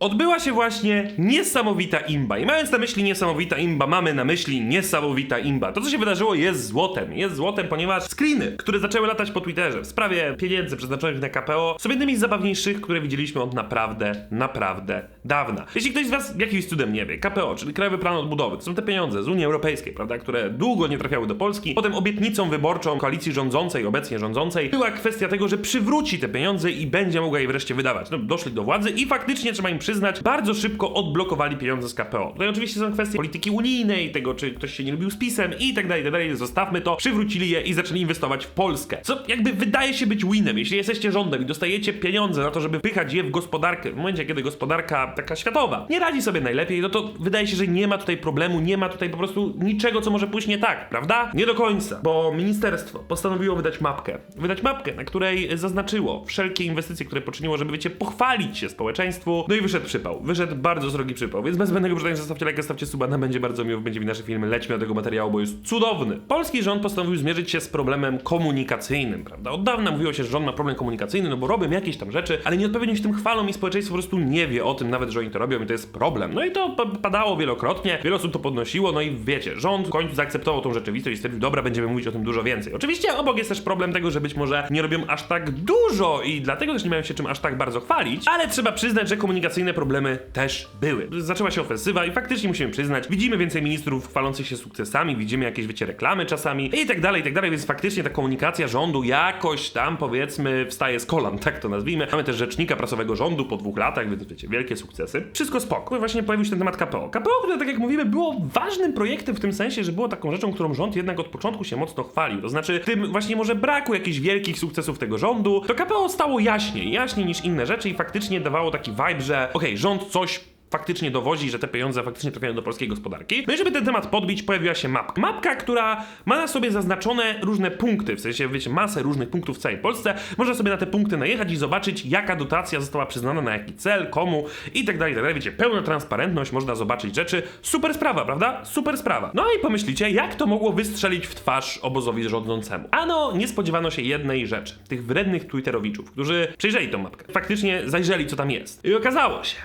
Odbyła się właśnie niesamowita imba. I mając na myśli niesamowita imba, mamy na myśli niesamowita imba. To, co się wydarzyło, jest złotem. Jest złotem, ponieważ screeny, które zaczęły latać po Twitterze w sprawie pieniędzy przeznaczonych na KPO, są jednymi z zabawniejszych, które widzieliśmy od naprawdę, naprawdę dawna. Jeśli ktoś z Was jakimś cudem nie wie, KPO, czyli Krajowy Plan Odbudowy, to są te pieniądze z Unii Europejskiej, prawda, które długo nie trafiały do Polski. Potem obietnicą wyborczą koalicji rządzącej, obecnie rządzącej, była kwestia tego, że przywróci te pieniądze i będzie mogła je wreszcie wydawać. No, doszli do władzy i faktycznie trzeba im przyznać, bardzo szybko odblokowali pieniądze z KPO. Tutaj oczywiście są kwestie polityki unijnej, tego czy ktoś się nie lubił z pisem i tak dalej, i tak dalej. Zostawmy to, przywrócili je i zaczęli inwestować w Polskę. Co jakby wydaje się być winem, jeśli jesteście rządem i dostajecie pieniądze na to, żeby pychać je w gospodarkę, w momencie, kiedy gospodarka taka światowa nie radzi sobie najlepiej, no to wydaje się, że nie ma tutaj problemu, nie ma tutaj po prostu niczego, co może pójść nie tak, prawda? Nie do końca, bo ministerstwo postanowiło wydać mapkę. Wydać mapkę, na której zaznaczyło wszelkie inwestycje, które poczyniło, żeby, wiecie, pochwalić się społeczeństwu. No i wyszedł przypał. Wyszedł bardzo srogi przypał, więc bez zbędnego przedania zostawcie lajka, zostawcie suba, będzie bardzo miło, będzie mi nasze filmy, lećmy do tego materiału, bo jest cudowny. Polski rząd postanowił zmierzyć się z problemem komunikacyjnym, prawda? Od dawna mówiło się, że rząd ma problem komunikacyjny, no bo robią jakieś tam rzeczy, ale nieodpowiednio się tym chwalą i społeczeństwo po prostu nie wie o tym nawet, że oni to robią i to jest problem. No i to pa- padało wielokrotnie, wiele osób to podnosiło, no i wiecie, rząd w końcu zaakceptował tą rzeczywistość i stwierdził, dobra, będziemy mówić o tym dużo więcej. Oczywiście obok jest też problem tego, że być może nie robią aż tak dużo i dlatego też nie mają się czym aż tak bardzo chwalić, ale trzeba przyznać, że komunikacyjne problemy też były. Zaczęła się ofensywa i faktycznie musimy przyznać, widzimy więcej ministrów chwalących się sukcesami, widzimy jakieś, wiecie, reklamy czasami i tak dalej, i tak dalej, więc faktycznie ta komunikacja rządu jakoś tam, powiedzmy, wstaje z kolan, tak to nazwijmy. Mamy też rzecznika prasowego rządu po dwóch latach, więc wiecie, wielkie sukcesy. Wszystko spoko. Właśnie pojawił się ten temat KPO. KPO, które, tak jak mówimy, było ważnym projektem w tym sensie, że było taką rzeczą, którą rząd jednak od początku się mocno chwalił. To znaczy, tym właśnie może braku jakichś wielkich sukcesów tego rządu, to KPO stało jaśniej, jaśniej niż inne rzeczy i faktycznie dawało taki vibe, że rząd coś faktycznie dowozi, że te pieniądze faktycznie trafiają do polskiej gospodarki. No i żeby ten temat podbić, pojawiła się mapka. Mapka, która ma na sobie zaznaczone różne punkty, w sensie, wiecie, masę różnych punktów w całej Polsce. Można sobie na te punkty najechać i zobaczyć, jaka dotacja została przyznana na jaki cel, komu i tak dalej, tak dalej. Wiecie, pełna transparentność, można zobaczyć rzeczy. Super sprawa, prawda? Super sprawa. No i pomyślicie, jak to mogło wystrzelić w twarz obozowi rządzącemu? Ano, nie spodziewano się jednej rzeczy. Tych wrednych twitterowiczów, którzy przejrzeli tą mapkę. Faktycznie zajrzeli, co tam jest. I okazało się,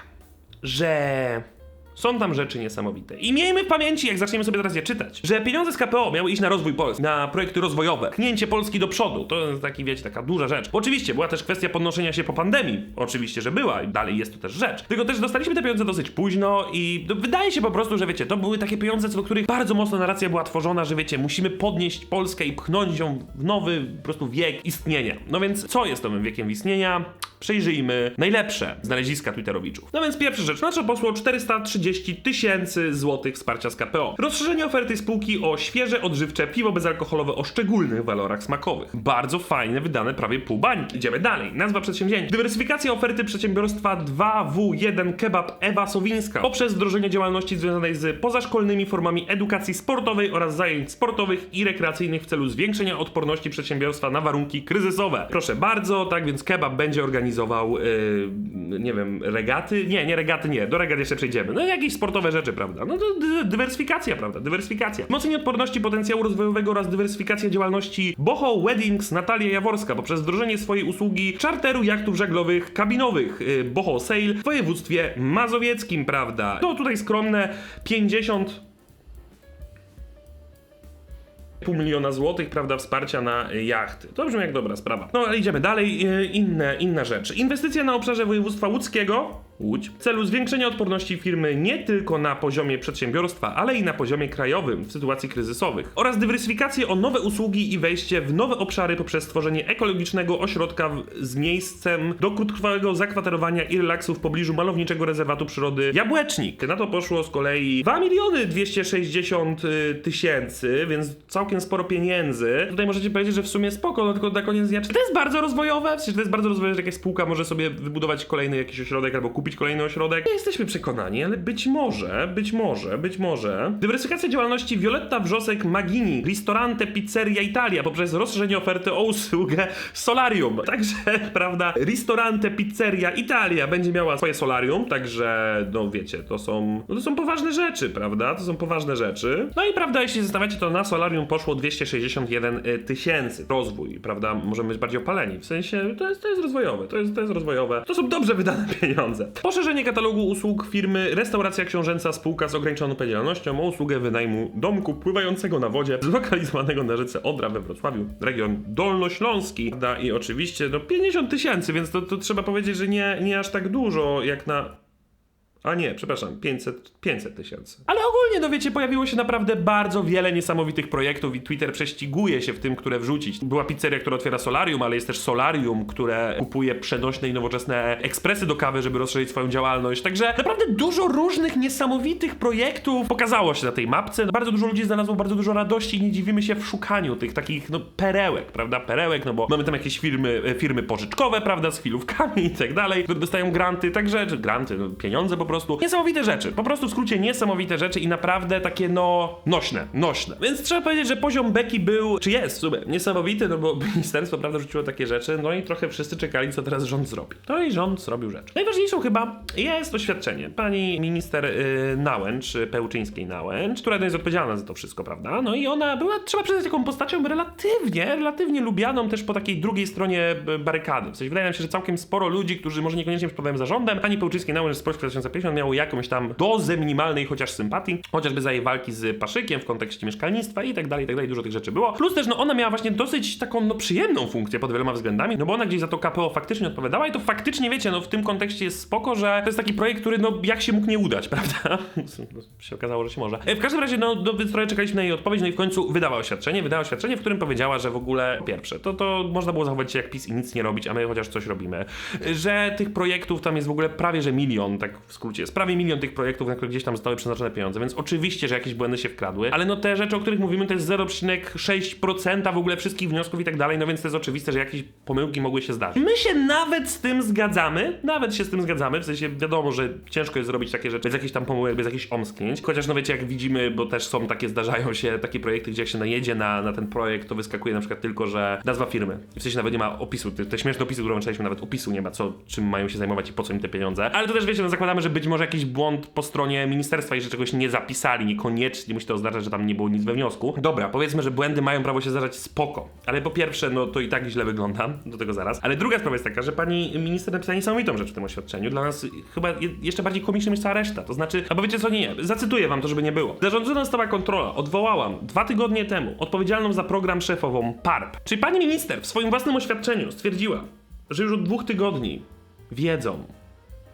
że są tam rzeczy niesamowite. I miejmy w pamięci, jak zaczniemy sobie teraz je czytać, że pieniądze z KPO miały iść na rozwój Polski, na projekty rozwojowe, pchnięcie Polski do przodu. To jest taki, wiecie, taka duża rzecz. Bo oczywiście była też kwestia podnoszenia się po pandemii. Oczywiście, że była i dalej jest to też rzecz. Tylko też dostaliśmy te pieniądze dosyć późno i no, wydaje się po prostu, że wiecie, to były takie pieniądze, co do których bardzo mocno narracja była tworzona, że wiecie, musimy podnieść Polskę i pchnąć ją w nowy po prostu wiek istnienia. No więc co jest nowym wiekiem istnienia? Przejrzyjmy najlepsze znaleziska Twitterowiczów. No więc pierwsza rzecz, na co posło 430 tysięcy złotych wsparcia z KPO. Rozszerzenie oferty spółki o świeże, odżywcze piwo bezalkoholowe o szczególnych walorach smakowych. Bardzo fajne, wydane prawie pół bańki. Idziemy dalej. Nazwa przedsięwzięcia. Dywersyfikacja oferty przedsiębiorstwa 2W1 Kebab Ewa Sowińska poprzez wdrożenie działalności związanej z pozaszkolnymi formami edukacji sportowej oraz zajęć sportowych i rekreacyjnych w celu zwiększenia odporności przedsiębiorstwa na warunki kryzysowe. Proszę bardzo, tak więc kebab będzie organizował, yy, nie wiem, regaty? Nie, nie regaty, nie, do regat jeszcze przejdziemy. No jakieś sportowe rzeczy, prawda? No to dy- dywersyfikacja, prawda? Dywersyfikacja. Wzmocnienie odporności potencjału rozwojowego oraz dywersyfikacja działalności Boho Weddings Natalia Jaworska poprzez wdrożenie swojej usługi czarteru jachtów żaglowych kabinowych yy, Boho Sail w województwie mazowieckim, prawda? To tutaj skromne 50 pół miliona złotych, prawda, wsparcia na jachty. To brzmi jak dobra sprawa. No ale idziemy dalej. Y, Inne, inne rzeczy. Inwestycja na obszarze województwa łódzkiego. Łódź. W celu zwiększenia odporności firmy nie tylko na poziomie przedsiębiorstwa, ale i na poziomie krajowym w sytuacji kryzysowych. Oraz dywersyfikację o nowe usługi i wejście w nowe obszary poprzez stworzenie ekologicznego ośrodka z miejscem do krótkotrwałego zakwaterowania i relaksu w pobliżu malowniczego rezerwatu przyrody Jabłecznik. Na to poszło z kolei 2 miliony 260 y, tysięcy, więc całkiem sporo pieniędzy. Tutaj możecie powiedzieć, że w sumie spoko, no tylko na koniec dnia, czy to jest bardzo rozwojowe? W sensie, to jest bardzo rozwojowe, że jakaś spółka może sobie wybudować kolejny jakiś ośrodek albo kupić kolejny ośrodek? Nie jesteśmy przekonani, ale być może, być może, być może. Dywersyfikacja działalności Violetta Wrzosek Magini, Ristorante Pizzeria Italia poprzez rozszerzenie oferty o usługę solarium. Także, prawda, Ristorante Pizzeria Italia będzie miała swoje solarium, także, no wiecie, to są, no to są poważne rzeczy, prawda? To są poważne rzeczy. No i prawda, jeśli zestawiacie to na solarium poszło 261 tysięcy. Rozwój, prawda? Możemy być bardziej opaleni. W sensie, to jest, to jest rozwojowe, to jest, to jest rozwojowe. To są dobrze wydane pieniądze. Poszerzenie katalogu usług firmy Restauracja Książęca Spółka z ograniczoną odpowiedzialnością o usługę wynajmu domku pływającego na wodzie zlokalizowanego na rzece Odra we Wrocławiu, region Dolnośląski. I oczywiście no 50 tysięcy, więc to, to trzeba powiedzieć, że nie, nie aż tak dużo jak na a nie, przepraszam, 500 500 tysięcy. Ale ogólnie, no wiecie, pojawiło się naprawdę bardzo wiele niesamowitych projektów i Twitter prześciguje się w tym, które wrzucić. Była pizzeria, która otwiera solarium, ale jest też solarium, które kupuje przenośne i nowoczesne ekspresy do kawy, żeby rozszerzyć swoją działalność. Także naprawdę dużo różnych niesamowitych projektów pokazało się na tej mapce. Bardzo dużo ludzi znalazło bardzo dużo radości i nie dziwimy się w szukaniu tych takich, no, perełek, prawda? Perełek, no bo mamy tam jakieś firmy, e, firmy pożyczkowe, prawda, z chwilówkami i tak dalej, które dostają granty, także, czy granty, no, pieniądze po prostu. Niesamowite rzeczy. Po prostu w skrócie niesamowite rzeczy i naprawdę takie, no, nośne, nośne. Więc trzeba powiedzieć, że poziom beki był, czy jest w sumie, niesamowity, no bo ministerstwo, prawda, rzuciło takie rzeczy, no i trochę wszyscy czekali, co teraz rząd zrobi. No i rząd zrobił rzecz. Najważniejszą chyba jest oświadczenie pani minister y, Nałęcz, y, Pełczyńskiej Nałęcz, która jest odpowiedzialna za to wszystko, prawda? No i ona była, trzeba przyznać, taką postacią relatywnie, relatywnie lubianą też po takiej drugiej stronie y, barykady. W sensie wydaje nam się, że całkiem sporo ludzi, którzy może niekoniecznie przepadają za rządem, pani Pełczyńskiej Nałęcz z Polski 2050 miało jakąś tam dozę minimalnej chociaż sympatii, chociażby za jej walki z Paszykiem w kontekście mieszkalnictwa i tak dalej, i tak dalej, dużo tych rzeczy było. Plus też, no ona miała właśnie dosyć taką, no przyjemną funkcję pod wieloma względami, no bo ona gdzieś za to KPO faktycznie odpowiadała i to faktycznie, wiecie, no w tym kontekście jest spoko, że to jest taki projekt, który, no jak się mógł nie udać, prawda? się okazało, że się może. E, W każdym razie, no, więc trochę czekaliśmy na jej odpowiedź, no i w końcu wydała oświadczenie, wydała oświadczenie, w którym powiedziała, że w ogóle, pierwsze, to, to można było zachować się jak PiS i nic nie robić, a my chociaż coś robimy. Że tych projektów tam jest w ogóle prawie, że milion, tak w skrócie, jest prawie milion tych projektów, na które gdzieś tam zostały przeznaczone pieniądze, więc oczywiście, że jakieś błędy się wkradły, ale no te rzeczy, o których mówimy, to jest 0,6% w ogóle wszystkich wniosków i tak dalej, no więc to jest oczywiste, że jakieś pomyłki mogły się zdarzyć. My się nawet z tym zgadzamy, nawet się z tym zgadzamy, w sensie wiadomo, że ciężko jest zrobić takie rzeczy bez jakichś tam pomyłek, bez jakichś omsknięć, chociaż no wiecie, jak widzimy, bo też są takie, zdarzają się takie projekty, gdzie jak się najedzie na, na ten projekt, to wyskakuje na przykład tylko, że nazwa firmy. W sensie nawet nie ma opisu, te, te śmieszne opisy, które łączyliśmy, nawet opisu nie ma, co, czym mają się zajmować i po co im te pieniądze. Ale to też wiecie, no zakładamy, że być może jakiś błąd po stronie ministerstwa i że czegoś nie zapisali, niekoniecznie musi to oznaczać, że tam nie było nic we wniosku. Dobra, powiedzmy, że błędy mają prawo się zdarzać spoko, ale po pierwsze, no to i tak źle wygląda, do tego zaraz. Ale druga sprawa jest taka, że pani minister napisała niesamowitą rzecz w tym oświadczeniu, dla nas chyba je, jeszcze bardziej komicznym niż cała reszta. To znaczy, albo wiecie co, nie, zacytuję wam to, żeby nie było. Zarządzona została kontrola, odwołałam dwa tygodnie temu odpowiedzialną za program szefową PARP. Czyli pani minister w swoim własnym oświadczeniu stwierdziła, że już od dwóch tygodni wiedzą,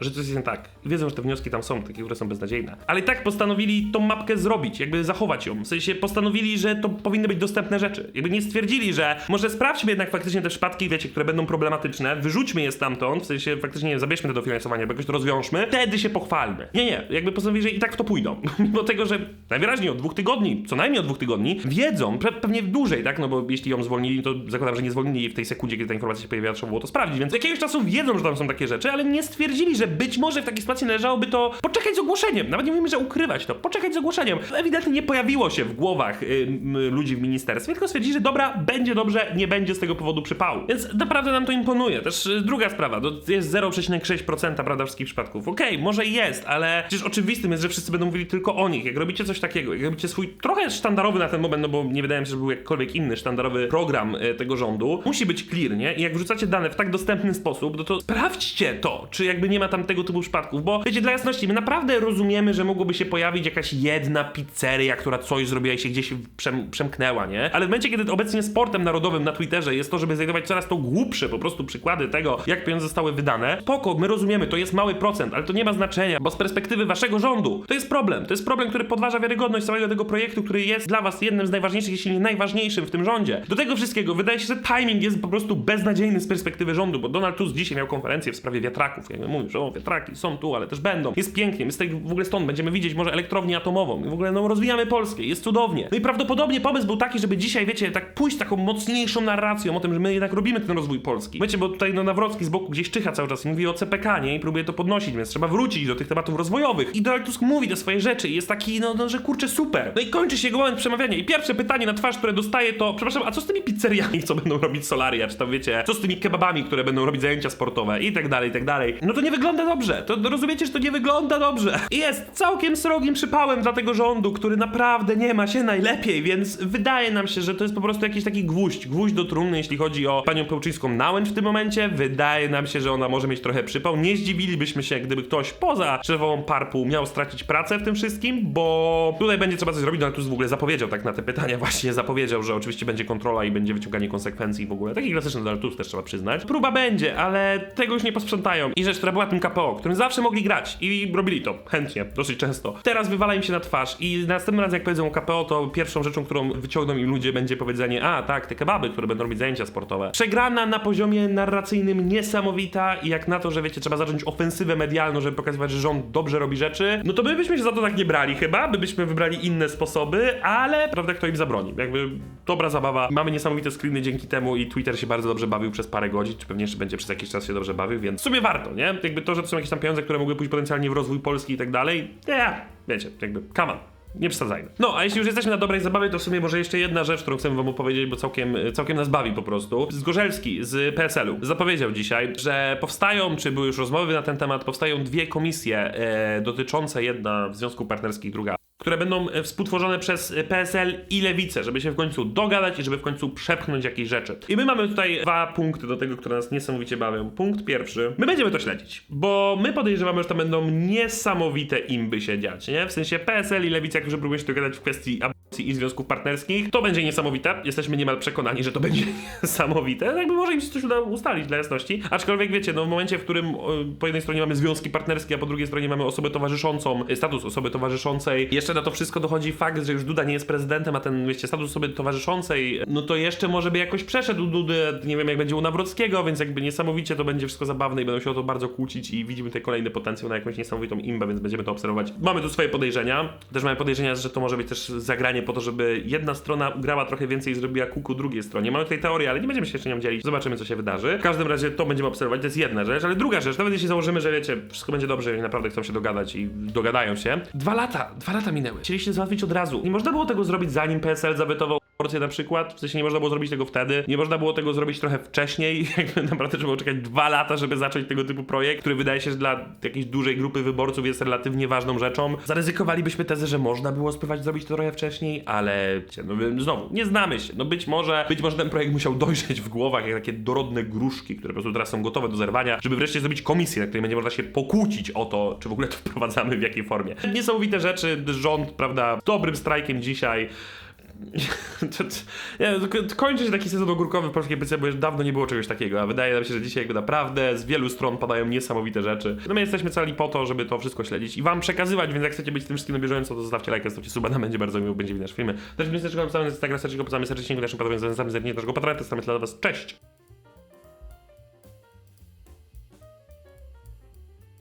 że coś jest nie tak. Wiedzą, że te wnioski tam są, takie, które są beznadziejne. Ale i tak postanowili tą mapkę zrobić, jakby zachować ją. W sensie postanowili, że to powinny być dostępne rzeczy. Jakby nie stwierdzili, że może sprawdźmy jednak faktycznie te przypadki, wiecie, które będą problematyczne, wyrzućmy je stamtąd, w sensie faktycznie nie zabierzmy te dofinansowanie, bo jakoś to rozwiążmy, wtedy się pochwalmy. Nie, nie, jakby postanowili, że i tak w to pójdą. Mimo tego, że najwyraźniej od dwóch tygodni, co najmniej od dwóch tygodni, wiedzą, pe pewnie dłużej, tak, no bo jeśli ją zwolnili, to zakładam, że nie zwolnili jej w tej sekundzie, kiedy ta informacja się pojawiła, trzeba było to sprawdzić, więc jakiegoś czasu wiedzą, że tam są takie rzeczy, ale nie stwierdzili, że być może w takiej sytuacji należałoby to poczekać z ogłoszeniem. Nawet nie mówimy, że ukrywać to. Poczekać z ogłoszeniem. Ewidentnie nie pojawiło się w głowach y, ludzi w ministerstwie, tylko stwierdzili, że dobra, będzie dobrze, nie będzie z tego powodu przypału. Więc naprawdę nam to imponuje. Też y, druga sprawa, to jest 0,6% prawda wszystkich przypadków. Okej, może jest, ale przecież oczywistym jest, że wszyscy będą mówili tylko o nich. Jak robicie coś takiego, jak robicie swój trochę sztandarowy na ten moment, no bo nie wydaje mi się, że był jakkolwiek inny sztandarowy program y, tego rządu, musi być clear, nie? I jak wrzucacie dane w tak dostępny sposób, no to sprawdźcie to, czy jakby nie ma tam tego typu przypadków, bo wiecie, dla jasności, my naprawdę rozumiemy, że mogłoby się pojawić jakaś jedna pizzeria, która coś zrobiła i się gdzieś przem przemknęła, nie? Ale w momencie, kiedy obecnie sportem narodowym na Twitterze jest to, żeby znajdować coraz to głupsze po prostu przykłady tego, jak pieniądze zostały wydane, spoko, my rozumiemy, to jest mały procent, ale to nie ma znaczenia, bo z perspektywy waszego rządu to jest problem. To jest problem, który podważa wiarygodność całego tego projektu, który jest dla was jednym z najważniejszych, jeśli nie najważniejszym w tym rządzie. Do tego wszystkiego wydaje się, że timing jest po prostu beznadziejny z perspektywy rządu, bo Donald Tusk dzisiaj miał konferencję w sprawie wiatraków. Jakby mówił, że o, wiatraki są tu, ale też będą. Jest pięknie, my z tego w ogóle stąd będziemy widzieć może elektrownię atomową. I w ogóle no rozwijamy Polskę, jest cudownie. No i prawdopodobnie pomysł był taki, żeby dzisiaj, wiecie, tak pójść taką mocniejszą narracją o tym, że my jednak robimy ten rozwój Polski. Wiecie, bo tutaj no Nawrocki z boku gdzieś czyha cały czas i mówi o CPK, nie? I próbuje to podnosić, więc trzeba wrócić do tych tematów rozwojowych. I Donald Tusk mówi te swoje rzeczy i jest taki, no, no że kurczę, super. No i kończy się jego moment przemawiania i pierwsze pytanie na twarz, które dostaje to, przepraszam, a co z tymi pizzeriami, co będą robić solaria, czy tam wiecie, co z tymi kebabami, które będą robić zajęcia sportowe i tak dalej, i tak dalej. No to nie wygląda wygląda dobrze. To rozumiecie, że to nie wygląda dobrze. I jest całkiem srogim przypałem dla tego rządu, który naprawdę nie ma się najlepiej, więc wydaje nam się, że to jest po prostu jakiś taki gwóźdź, gwóźdź do trumny, jeśli chodzi o panią Pełczyńską Nałęcz w tym momencie. Wydaje nam się, że ona może mieć trochę przypał. Nie zdziwilibyśmy się, gdyby ktoś poza szefową parpu miał stracić pracę w tym wszystkim, bo tutaj będzie trzeba coś zrobić. No tu w ogóle zapowiedział tak na te pytania, właśnie zapowiedział, że oczywiście będzie kontrola i będzie wyciąganie konsekwencji w ogóle. Taki klasyczny Donald Tusk też trzeba przyznać. Próba będzie, ale tego już nie posprzątają. I rzecz, która była tym KPO, którym zawsze mogli grać i robili to chętnie, dosyć często. Teraz wywala im się na twarz i następnym razem jak powiedzą o KPO, to pierwszą rzeczą, którą wyciągną im ludzie będzie powiedzenie, a tak, te kebaby, które będą robić zajęcia sportowe. Przegrana na poziomie narracyjnym niesamowita i jak na to, że wiecie, trzeba zacząć ofensywę medialną, żeby pokazywać, że rząd dobrze robi rzeczy, no to my byśmy się za to tak nie brali chyba, by byśmy wybrali inne sposoby, ale prawda kto im zabroni. Jakby dobra zabawa, mamy niesamowite screeny dzięki temu i Twitter się bardzo dobrze bawił przez parę godzin, czy pewnie jeszcze będzie przez jakiś czas się dobrze bawił, więc w sumie warto, nie? Jakby to, że to są jakieś tam pieniądze, które mogły pójść potencjalnie w rozwój Polski i tak dalej, nie, wiecie, jakby come on. Nie przesadzajmy. No, a jeśli już jesteśmy na dobrej zabawie, to w sumie może jeszcze jedna rzecz, którą chcę wam opowiedzieć, bo całkiem, całkiem nas bawi po prostu. Zgorzelski z PSL-u zapowiedział dzisiaj, że powstają, czy były już rozmowy na ten temat, powstają dwie komisje e, dotyczące jedna w związków partnerskich, druga które będą e, współtworzone przez e, PSL i Lewicę, żeby się w końcu dogadać i żeby w końcu przepchnąć jakieś rzeczy. I my mamy tutaj dwa punkty do tego, które nas niesamowicie bawią. Punkt pierwszy. My będziemy to śledzić, bo my podejrzewamy, że to będą niesamowite imby się dziać, nie? W sensie PSL i Lewica, którzy próbują się dogadać w kwestii aborcji i związków partnerskich, to będzie niesamowite. Jesteśmy niemal przekonani, że to będzie niesamowite. Jakby może im się coś uda ustalić dla jasności. Aczkolwiek wiecie, no w momencie, w którym po jednej stronie mamy związki partnerskie, a po drugiej stronie mamy osobę towarzyszącą, status osoby towarzyszącej, jeszcze na to wszystko dochodzi fakt, że już Duda nie jest prezydentem, a ten, wiecie, status osoby towarzyszącej, no to jeszcze może by jakoś przeszedł Dudy, nie wiem jak będzie u Nawrockiego, więc jakby niesamowicie to będzie wszystko zabawne i będą się o to bardzo kłócić i widzimy tutaj kolejny potencjał na jakąś niesamowitą imbę, więc będziemy to obserwować. Mamy tu swoje podejrzenia, też mamy podejrzenia, że to może być też zagranie po to, żeby jedna strona grała trochę więcej i zrobiła kuku drugiej stronie. Mamy tutaj teorię, ale nie będziemy się jeszcze nią dzielić, zobaczymy co się wydarzy. W każdym razie to będziemy obserwować, to jest jedna rzecz, ale druga rzecz, nawet jeśli założymy, że wiecie, wszystko będzie dobrze i naprawdę chcą się dogadać i dogadają się. Dwa lata, dwa lata minęły. Chcieliście załatwić od razu. Nie można było tego zrobić zanim PSL zawetował aborcję na przykład, w sensie nie można było zrobić tego wtedy, nie można było tego zrobić trochę wcześniej, jakby naprawdę trzeba czekać dwa lata, żeby zacząć tego typu projekt, który wydaje się, że dla jakiejś dużej grupy wyborców jest relatywnie ważną rzeczą. Zaryzykowalibyśmy tezę, że można było spróbować zrobić to trochę wcześniej, ale no znowu, nie znamy się, no być może, być może ten projekt musiał dojrzeć w głowach jak takie dorodne gruszki, które po prostu teraz są gotowe do zerwania, żeby wreszcie zrobić komisję, na której będzie można się pokłócić o to, czy w ogóle to wprowadzamy, w jakiej formie. Niesamowite rzeczy, rząd, prawda, dobrym strajkiem dzisiaj nie, to kończy się taki sezon ogórkowy w polskiej PC, bo już dawno nie było czegoś takiego, a wydaje nam się, że dzisiaj naprawdę z wielu stron padają niesamowite rzeczy. No my jesteśmy cali po to, żeby to wszystko śledzić i wam przekazywać, więc jak chcecie być tym wszystkim na bieżąco, to zostawcie lajka, zostawcie suba, nam będzie bardzo miło, będzie widać filmy. Też mnie serdecznie polecamy, Instagram, serdecznie polecamy, serdecznie naszym patronom, serdecznie naszego patrona, to dla was, cześć!